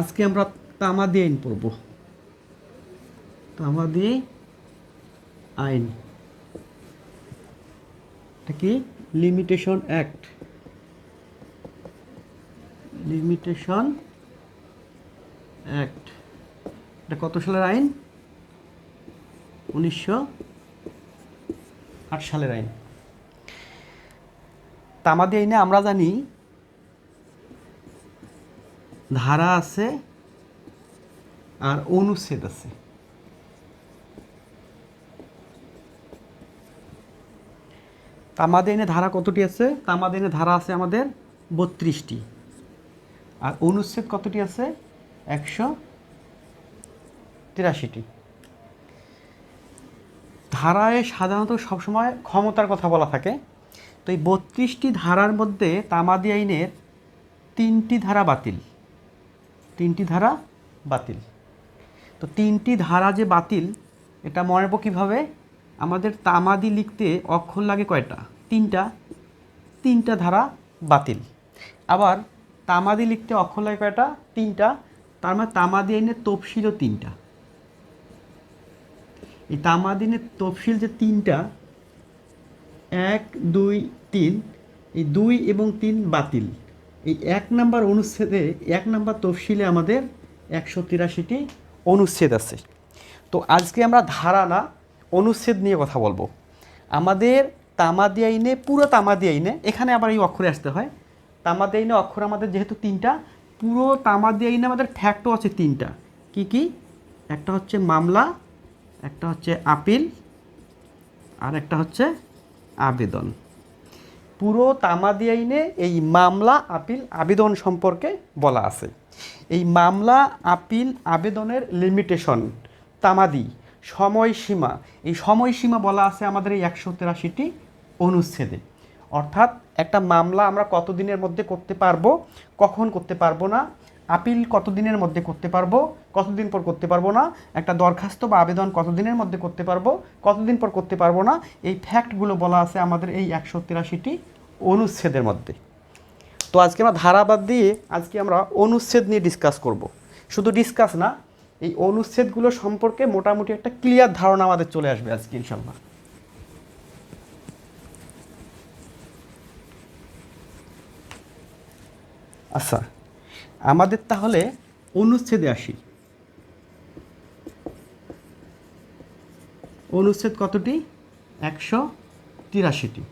আজকে আমরা তামাদি আইন পড়ব। তামাদি আইন। এটা কি? লিমিটেশন অ্যাক্ট লিমিটেশন অ্যাক্ট এটা কত সালের আইন? উনিশশো আট সালের আইন। তামাদি আইনে আমরা জানি ধারা আছে আর অনুচ্ছেদ আছে। তামাদিনে ধারা কতটি আছে? তামাদিনে ধারা আছে আমাদের বত্রিশটি। আর অনুচ্ছেদ কতটি আছে? একশো তিরাশিটি। ধারায় সাধারণত সবসময় ক্ষমতার কথা বলা থাকে। তো এই বত্রিশটি ধারার মধ্যে তামাদি আইনের তিনটি ধারা বাতিল। তিনটি ধারা বাতিল। তো তিনটি ধারা যে বাতিল, এটা মনে রাখব কীভাবে? আমাদের তামাদি লিখতে অক্ষর লাগে কয়টা? তিনটা। তিনটা ধারা বাতিল। আবার তামাদি লিখতে অক্ষর লাগে কয়টা? তিনটা। তার মানে তামাদি আইনের তফসিলও তিনটা। এই তামাদিনের তফসিল যে তিনটা, এক, দুই, তিন, এই দুই এবং তিন বাতিল। এই এক নাম্বার অনুচ্ছেদে, এক নাম্বার তফসিলে আমাদের একশো তিরাশিটি অনুচ্ছেদ আছে। তো আজকে আমরা ধারা না অনুচ্ছেদ নিয়ে কথা বলব। আমাদের তামাদি আইনে, পুরো তামাদি আইনে, এখানে আবার এই অক্ষরে আসতে হয়। তামাদি আইনে অক্ষর আমাদের যেহেতু তিনটা, পুরো তামাদি আইনে আমাদের ফ্যাক্টও আছে তিনটা। কি কি? একটা হচ্ছে মামলা, একটা হচ্ছে আপিল, আর একটা হচ্ছে আবেদন। পুরো তামাদি আইনে এই মামলা, আপিল, আবেদন সম্পর্কে বলা আছে। এই মামলা, আপিল, আবেদনের লিমিটেশন তামাদি, সময়সীমা, এই সময়সীমা বলা আছে আমাদের এই একশো তেরাশিটি অনুচ্ছেদে। অর্থাৎ একটা মামলা আমরা কতদিনের মধ্যে করতে পারব, কখন করতে পারব না, আপিল কতদিনের মধ্যে করতে পারব, কতদিন পর করতে পারব না, একটা দরখাস্ত বা আবেদন কতদিনের মধ্যে করতে পারব, কতদিন পর করতে পারব না, এই ফ্যাক্টগুলো বলা আছে আমাদের এই একশো তিরাশিটি অনুচ্ছেদের মধ্যে। তো আজকে আমরা ধারাবাদ দিয়ে আজকে আমরা অনুচ্ছেদ নিয়ে ডিসকাস করব। শুধু ডিসকাস না, এই অনুচ্ছেদগুলো সম্পর্কে মোটামুটি একটা ক্লিয়ার ধারণা আমাদের চলে আসবে আজকে ইনশাল্লাহ আচ্ছা আমাদের তাহলে অনুচ্ছেদে আসি। অনুচ্ছেদ কতটি? একশো তিরাশিটি।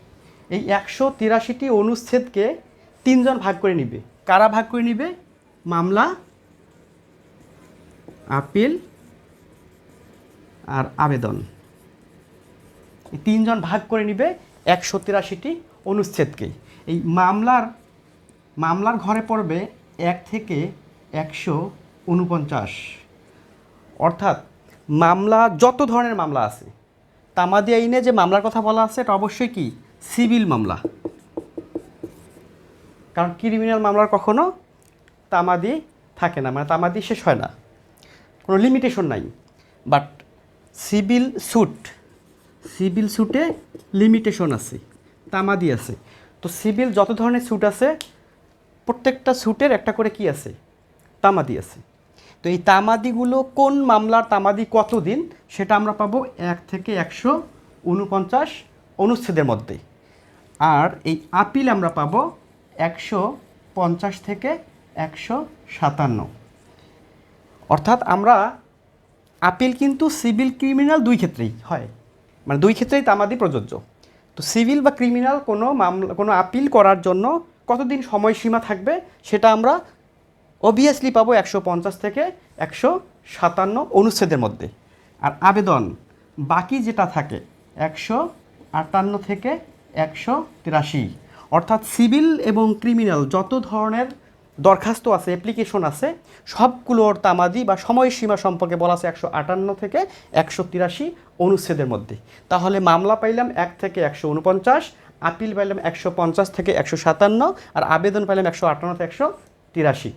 এই একশো তিরাশিটি অনুচ্ছেদকে তিনজন ভাগ করে নিবে। কারা ভাগ করে নিবে? মামলা, আপিল আর আবেদন। তিনজন ভাগ করে নিবে একশো তিরাশিটি অনুচ্ছেদকে। এই মামলার মামলার ঘরে পড়বে এক থেকে একশো উনপঞ্চাশ। অর্থাৎ মামলা, যত ধরনের মামলা আছে তামাদি আইনে যে মামলার কথা বলা আছে, এটা অবশ্যই কি? সিভিল মামলা। কারণ ক্রিমিনাল মামলার কখনো তামাদি থাকে না মানে তামাদি শেষ হয় না। কোনো লিমিটেশন নাই। বাট সিভিল স্যুট সিভিল স্যুটে লিমিটেশন আছে, তামাদি আছে। তো সিভিল যত ধরনের স্যুট আছে, প্রত্যেকটা স্যুটের একটা করে কি আছে? তামাদি আছে। তো এই তামাদিগুলো কোন মামলার তামাদি কতদিন, সেটা আমরা পাবো এক থেকে একশো উনপঞ্চাশ অনুচ্ছেদের মধ্যে। আর এই আপিল আমরা পাবো একশো পঞ্চাশ থেকে একশো সাতান্ন। অর্থাৎ আমরা আপিল কিন্তু সিভিল ক্রিমিনাল দুই ক্ষেত্রেই হয়। মানে দুই ক্ষেত্রেই তামাদি প্রযোজ্য। তো সিভিল বা ক্রিমিনাল কোনো মামলা, কোনো আপিল করার জন্য কতদিন সময়সীমা থাকবে সেটা আমরা অবভিয়াসলি পাবো একশো পঞ্চাশ থেকে একশো সাতান্ন অনুচ্ছেদের মধ্যে। আর আবেদন, বাকি যেটা থাকে, একশো আটান্ন থেকে একশো তিরাশি। অর্থাৎ সিভিল এবং ক্রিমিনাল যত ধরনের দরখাস্ত আছে, অ্যাপ্লিকেশন আছে সবগুলোর তামাদি বা সময়সীমা সম্পর্কে বলা আছে একশো আটান্ন থেকে একশো তিরাশি অনুচ্ছেদের মধ্যে। তাহলে মামলা পাইলাম এক থেকে একশো উনপঞ্চাশ, আপিল পাইলাম একশো পঞ্চাশ থেকে একশো সাতান্ন, আর আবেদন পাইলাম একশো আটান্ন থেকে একশো তিরাশি।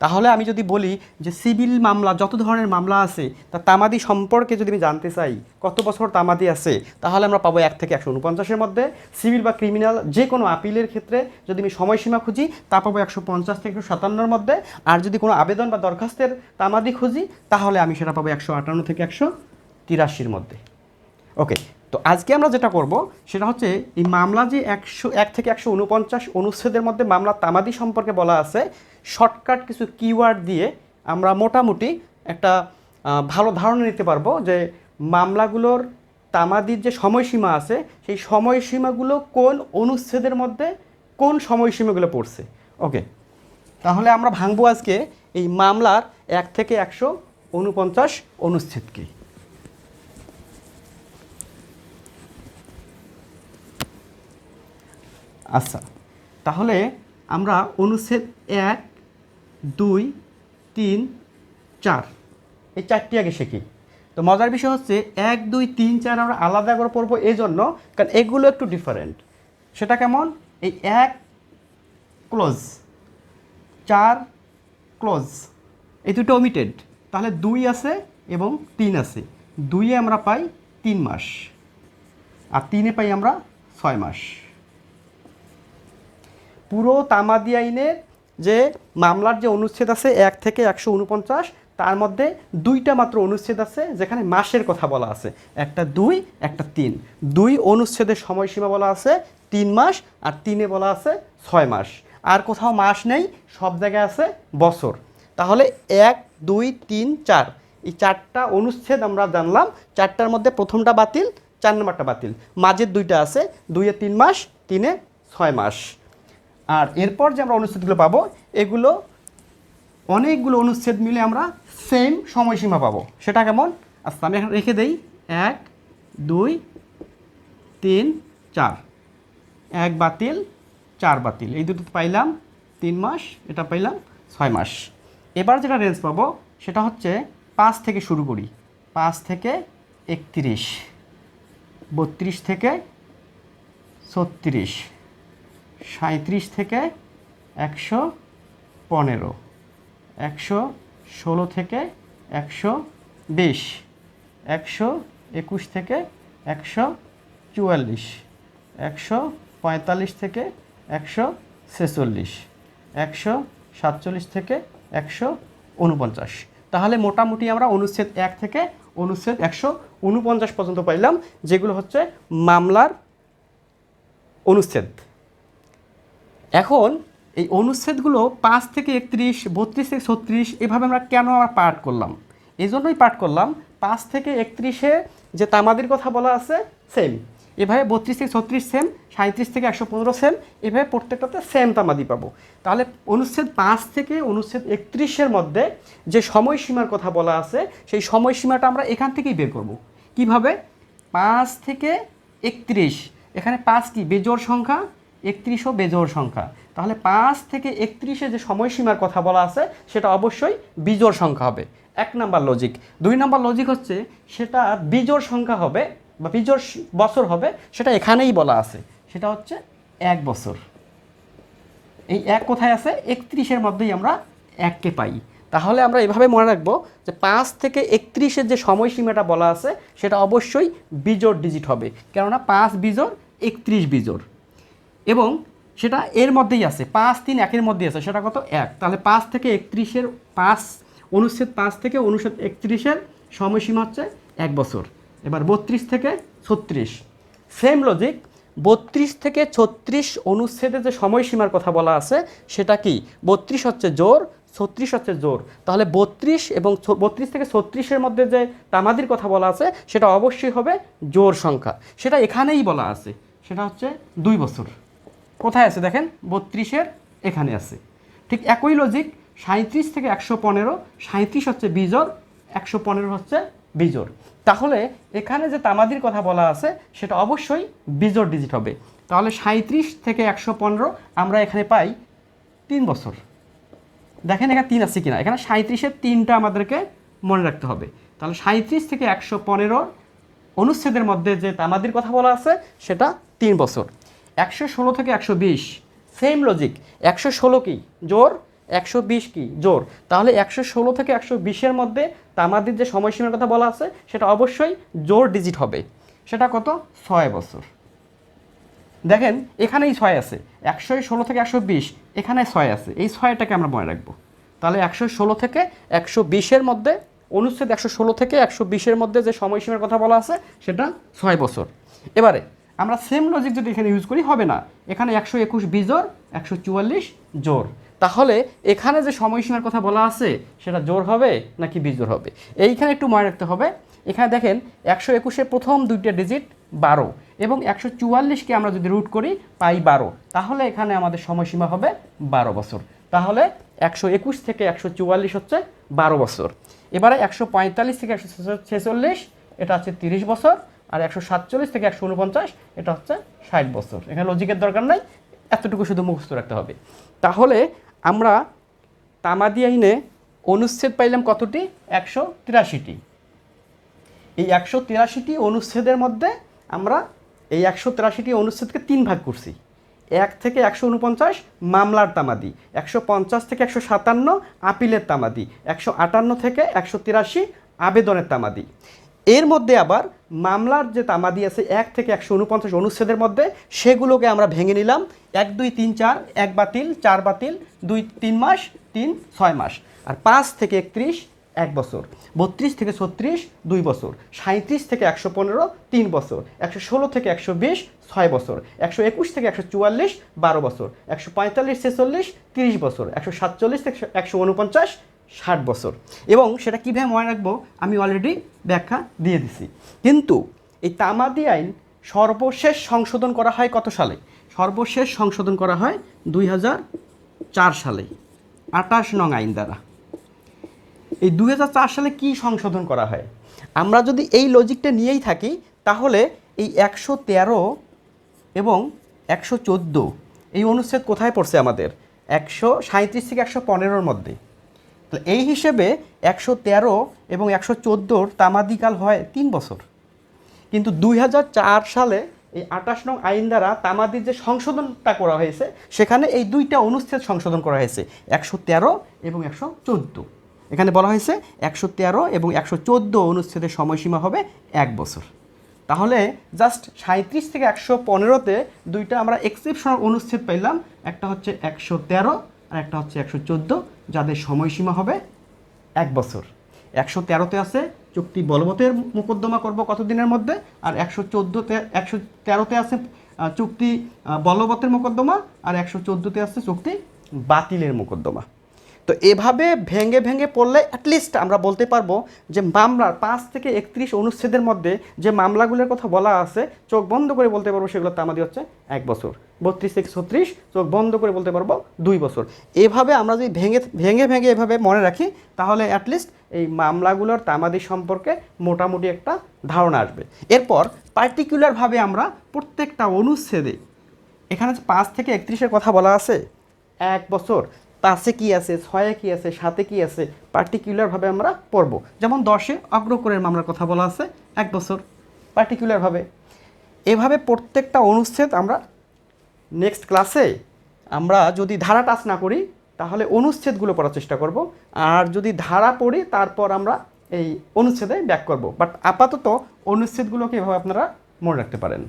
তাহলে আমি যদি বলি যে সিভিল মামলা, যত ধরনের মামলা আছে, তা তামাদি সম্পর্কে যদি আমি জানতে চাই, কত বছর তামাদি আছে, তাহলে আমরা পাবো এক থেকে একশো উনপঞ্চাশের মধ্যে। সিভিল বা ক্রিমিনাল যে কোনো আপিলের ক্ষেত্রে যদি আমি সময়সীমা খুঁজি, তা পাবো একশো পঞ্চাশ থেকে একশো সাতান্নর মধ্যে। আর যদি কোনো আবেদন বা দরখাস্তের তামাদি খুঁজি, তাহলে আমি সেটা পাবো একশো আটান্ন থেকে একশো তিরাশির মধ্যে। ওকে তো আজকে আমরা যেটা করব, সেটা হচ্ছে এই মামলা যে একশো, এক থেকে একশো উনপঞ্চাশ অনুচ্ছেদের মধ্যে মামলা তামাদি সম্পর্কে বলা আছে, শর্টকাট কিছু কিওয়ার্ড দিয়ে আমরা মোটামুটি একটা ভালো ধারণা নিতে পারব যে মামলাগুলোর তামাদির যে সময়সীমা আছে, সেই সময়সীমাগুলো কোন অনুচ্ছেদের মধ্যে কোন সময়সীমাগুলো পড়ছে। ওকে তাহলে আমরা ভাঙবো আজকে এই মামলার এক থেকে একশো উনপঞ্চাশ অনুচ্ছেদকে। আচ্ছা তাহলে আমরা অনুচ্ছেদ এক, দুই, তিন, চার, এই চারটি আগে শিখি। তো মজার বিষয় হচ্ছে এক, দুই, তিন, চার আমরা আলাদা করে পড়ব এই জন্য কারণ এগুলো একটু ডিফারেন্ট সেটা কেমন? এই এক ক্লোজ চার ক্লোজ এই দুটো ওমিটেড তাহলে দুই আছে এবং তিন আছে। দুইয়ে আমরা পাই তিন মাস। আর তিনে পাই আমরা ছয় মাস। পুরো তামাদি আইনের যে মামলার যে অনুচ্ছেদ আছে এক থেকে একশো উনপঞ্চাশ, তার মধ্যে দুইটা মাত্র অনুচ্ছেদ আছে যেখানে মাসের কথা বলা আছে। একটা দুই, একটা তিন। দুই অনুচ্ছেদের সময়সীমা বলা আছে তিন মাস আর তিনে বলা আছে ছয় মাস। আর কোথাও মাস নেই, সব জায়গায় আছে বছর। তাহলে এক, দুই, তিন, চার। এই চারটা অনুচ্ছেদ আমরা জানলাম। চারটার মধ্যে প্রথমটা বাতিল, চার নম্বরটা বাতিল। মাঝের দুইটা আছে, দুইয়ে তিন মাস, তিনে ছয় মাস। আর এরপর যে আমরা অনুচ্ছেদগুলো পাবো, এগুলো অনেকগুলো অনুচ্ছেদ মিলে আমরা সেম সময়সীমা পাবো। সেটা কেমন? আচ্ছা আমি এখন রেখে দেই। এক, দুই, তিন, চার। এক বাতিল, চার বাতিল। এই দুটো পাইলাম তিন মাস, এটা পাইলাম ছয় মাস। এবার যেটা রেঞ্জ পাবো, সেটা হচ্ছে পাঁচ থেকে শুরু করি। পাঁচ থেকে একত্রিশ, বত্রিশ থেকে ছত্রিশ। সাঁত্রিশ থেকে একশো পনেরো, একশো ষোলো থেকে একশো বিশ, একশো একুশ থেকে একশো চুয়াল্লিশ, একশো পঁয়তাল্লিশ থেকে একশো ছেচল্লিশ, একশো সাতচল্লিশ থেকে একশো উনপঞ্চাশ। তাহলে মোটামুটি আমরা অনুচ্ছেদ এক থেকে অনুচ্ছেদ একশো উনপঞ্চাশ পর্যন্ত পাইলাম, যেগুলো হচ্ছে মামলার অনুচ্ছেদ। এখন এই অনুচ্ছেদগুলো পাঁচ থেকে একত্রিশ, বত্রিশ থেকে ছত্রিশ, এভাবে আমরা কেন আমরা পাঠ করলাম? এই জন্যই পাঠ করলাম, পাঁচ থেকে একত্রিশে যে তামাদের কথা বলা আছে সেম এভাবে বত্রিশ থেকে ছত্রিশ সেম সাঁত্রিশ থেকে একশো পনেরো সেম এভাবে প্রত্যেকটাতে সেম তামাদি পাবো। তাহলে অনুচ্ছেদ পাঁচ থেকে অনুচ্ছেদ একত্রিশের মধ্যে যে সময়সীমার কথা বলা আছে, সেই সময়সীমাটা আমরা এখান থেকেই বের করব। কীভাবে? পাঁচ থেকে একত্রিশ। এখানে পাঁচ কি? বেজোর সংখ্যা একত্রিশও বেজোড় সংখ্যা। তাহলে পাঁচ থেকে একত্রিশে যে সময়সীমার কথা বলা আছে, সেটা অবশ্যই বিজোড় সংখ্যা হবে। এক নাম্বার লজিক দুই নাম্বার লজিক হচ্ছে, সেটা বিজোড় সংখ্যা হবে বা বিজোড় বছর হবে, সেটা এখানেই বলা আছে। সেটা হচ্ছে এক বছর। এই এক কোথায় আছে? একত্রিশের মধ্যেই আমরা এককে পাই। তাহলে আমরা এভাবে মনে রাখব যে পাঁচ থেকে একত্রিশের যে সময়সীমাটা বলা আছে, সেটা অবশ্যই বিজোড় ডিজিট হবে। কেননা পাঁচ বিজোড়, একত্রিশ বিজোড়। এবং সেটা এর মধ্যেই আছে, পাঁচ তিন একের মধ্যেই আছে, সেটা কত? এক। তাহলে পাঁচ থেকে একত্রিশের পাঁচ, অনুচ্ছেদ পাঁচ থেকে অনুচ্ছেদ একত্রিশের সময়সীমা হচ্ছে এক বছর। এবার বত্রিশ থেকে ছত্রিশ। সেম লজিক বত্রিশ থেকে ছত্রিশ অনুচ্ছেদে যে সময়সীমার কথা বলা আছে, সেটা কি? বত্রিশ হচ্ছে জোর, ছত্রিশ হচ্ছে জোর। তাহলে বত্রিশ এবং বত্রিশ থেকে ছত্রিশের মধ্যে যে তামাদির কথা বলা আছে, সেটা অবশ্যই হবে জোর সংখ্যা। সেটা এখানেই বলা আছে, সেটা হচ্ছে দুই বছর। কোথায় আছে দেখেন? বত্রিশের এখানে আছে। ঠিক একই লজিক সাঁত্রিশ থেকে একশো পনেরো সাঁত্রিশ হচ্ছে বিজোর একশো পনেরো হচ্ছে বিজোড়। তাহলে এখানে যে তামাদির কথা বলা আছে, সেটা অবশ্যই বিজোড় ডিজিট হবে। তাহলে সাঁত্রিশ থেকে একশো পনেরো আমরা এখানে পাই তিন বছর। দেখেন এখানে তিন আছে কিনা? এখানে সাঁত্রিশের তিনটা আমাদেরকে মনে রাখতে হবে। তাহলে সাঁত্রিশ থেকে একশো পনেরোর অনুচ্ছেদের মধ্যে যে তামাদির কথা বলা আছে, সেটা তিন বছর। একশো ষোলো থেকে একশো বিশ। সেম লজিক একশো ষোলো কি? জোর। একশো বিশ কি? জোর। তাহলে একশো ষোলো থেকে একশো বিশের মধ্যে তামাদির যে সময়সীমার কথা বলা আছে, সেটা অবশ্যই জোর ডিজিট হবে। সেটা কত? ছয় বছর। দেখেন, এখানেই ছয় আছে। একশো ষোলো থেকে একশো বিশ, এখানে ছয় আছে। এই ছয়টাকে আমরা মনে রাখব। তাহলে একশো ষোলো থেকে একশো বিশের মধ্যে, অনুচ্ছেদ একশো ষোলো থেকে একশো বিশের মধ্যে যে সময়সীমার কথা বলা আছে, সেটা ছয় বছর। এবারে আমরা সেম লজিক যদি এখানে ইউজ করি, হবে না। এখানে একশো একুশ বিজোর একশো চুয়াল্লিশ জোর তাহলে এখানে যে সময়সীমার কথা বলা আছে, সেটা জোর হবে নাকি বিজোর হবে? এইখানে একটু মনে রাখতে হবে। এখানে দেখেন, একশো একুশের প্রথম দুইটা ডিজিট বারো এবং একশো চুয়াল্লিশকে আমরা যদি রুট করি, পাই বারো। তাহলে এখানে আমাদের সময়সীমা হবে বারো বছর। তাহলে একশো একুশ থেকে একশো চুয়াল্লিশ হচ্ছে বারো বছর। এবারে একশো পঁয়তাল্লিশ থেকে একশো ছেচল্লিশ, এটা হচ্ছে তিরিশ বছর। আর একশো সাতচল্লিশ থেকে একশো উনপঞ্চাশ, এটা হচ্ছে ষাট বছর। এখানে লজিকের দরকার নাই, এতটুকু শুধু মুখস্থ রাখতে হবে। তাহলে আমরা তামাদি আইনে অনুচ্ছেদ পাইলাম কতটি? একশো তিরাশিটি। এই একশো তিরাশিটি অনুচ্ছেদের মধ্যে আমরা এই একশো তিরাশিটি অনুচ্ছেদকে তিন ভাগ করছি। এক থেকে একশো উনপঞ্চাশ, মামলার তামাদি। একশো পঞ্চাশ থেকে একশো সাতান্ন, আপিলের তামাদি। একশো আটান্ন থেকে একশো তিরাশি, আবেদনের তামাদি। এর মধ্যে আবার মামলার যে তামাদি আছে, এক থেকে একশো উনপঞ্চাশ অনুচ্ছেদের মধ্যে, সেগুলোকে আমরা ভেঙে নিলাম। এক, দুই, তিন, চার, এক বাতিল, চার বাতিল, দুই, তিন মাস, তিন, ছয় মাস। আর পাঁচ থেকে একত্রিশ, এক বছর। বত্রিশ থেকে ছত্রিশ, দুই বছর। সাঁত্রিশ থেকে একশো পনেরো, তিন বছর। একশো ষোলো থেকে একশো বিশ, ছয় বছর। একশো একুশ থেকে একশো চুয়াল্লিশ, বারো বছর। একশো পঁয়তাল্লিশ, ছেচল্লিশ, তিরিশ বছর। একশো সাতচল্লিশ থেকে একশো উনপঞ্চাশ ষাট বছর। এবং সেটা কীভাবে মনে রাখব? আমি অলরেডি ব্যাখ্যা দিয়ে দিছি। কিন্তু এই তামাদি আইন সর্বশেষ সংশোধন করা হয় কত সালে? সর্বশেষ সংশোধন করা হয় দুই হাজার চার সালে। আটাশ নং আইন দ্বারা। এই দুই হাজার চার সালে কি সংশোধন করা হয়? আমরা যদি এই লজিকটা নিয়েই থাকি, তাহলে এই একশো তেরো এবং একশো চোদ্দ এই অনুচ্ছেদ কোথায় পড়ছে আমাদের? একশো সাঁত্রিশ থেকে একশো পনেরোর মধ্যে। তাহলে এই হিসেবে একশো তেরো এবং একশো চোদ্দোর তামাদিকাল হয় তিন বছর। কিন্তু দুই হাজার চার সালে এই আটাশ নং আইন দ্বারা তামাদির যে সংশোধনটা করা হয়েছে, সেখানে এই দুইটা অনুচ্ছেদ সংশোধন করা হয়েছে, একশো তেরো এবং একশো চোদ্দ। এখানে বলা হয়েছে একশো তেরো এবং একশো চোদ্দ অনুচ্ছেদের সময়সীমা হবে এক বছর। তাহলে জাস্ট সাঁত্রিশ থেকে একশো পনেরোতে দুইটা আমরা এক্সেপশনাল অনুচ্ছেদ পেলাম একটা হচ্ছে একশো তেরো আর একটা হচ্ছে একশো চোদ্দ। যাদের সময়সীমা হবে এক বছর। একশো তেরোতে আছে, চুক্তি বলবতের মোকদ্দমা করব কতদিনের মধ্যে? আর একশো চোদ্দোতে, একশো তেরোতে আছে চুক্তি বলবতের মোকদ্দমা, আর একশো চোদ্দোতে আছে চুক্তি বাতিলের মোকদ্দমা। তো এভাবে ভেঙে ভেঙে পড়লে অ্যাটলিস্ট আমরা বলতে পারব যে মামলার পাঁচ থেকে একত্রিশ অনুচ্ছেদের মধ্যে যে মামলাগুলোর কথা বলা আছে, চোখ বন্ধ করে বলতে পারব সেগুলো তামাদি হচ্ছে এক বছর। বত্রিশ থেকে ছত্রিশ, চোখ বন্ধ করে বলতে পারব দুই বছর। এভাবে আমরা যদি ভেঙে ভেঙে ভেঙে এভাবে মনে রাখি, তাহলে অ্যাটলিস্ট এই মামলাগুলোর তামাদি সম্পর্কে মোটামুটি একটা ধারণা আসবে। এরপর পার্টিকুলারভাবে আমরা প্রত্যেকটা অনুচ্ছেদে, এখানে পাঁচ থেকে একত্রিশের কথা বলা আছে, এক বছর। পাঁচে কি আছে, ছয়ে কি আছে সাতে কি আছে পার্টিকুলারভাবে আমরা পড়ব। যেমন দশে অগ্রকরের মামলার কথা বলা আছে, এক বছর। পার্টিকুলারভাবে এভাবে প্রত্যেকটা অনুচ্ছেদ আমরা নেক্সট ক্লাসে আমরা যদি ধারা টাচ না করি, তাহলে অনুচ্ছেদগুলো পড়ার চেষ্টা করব। আর যদি ধারা পড়ি, তারপর আমরা এই অনুচ্ছেদে ব্যাক করব। বাট আপাতত অনুচ্ছেদগুলোকে এভাবে আপনারা মনে রাখতে পারেন।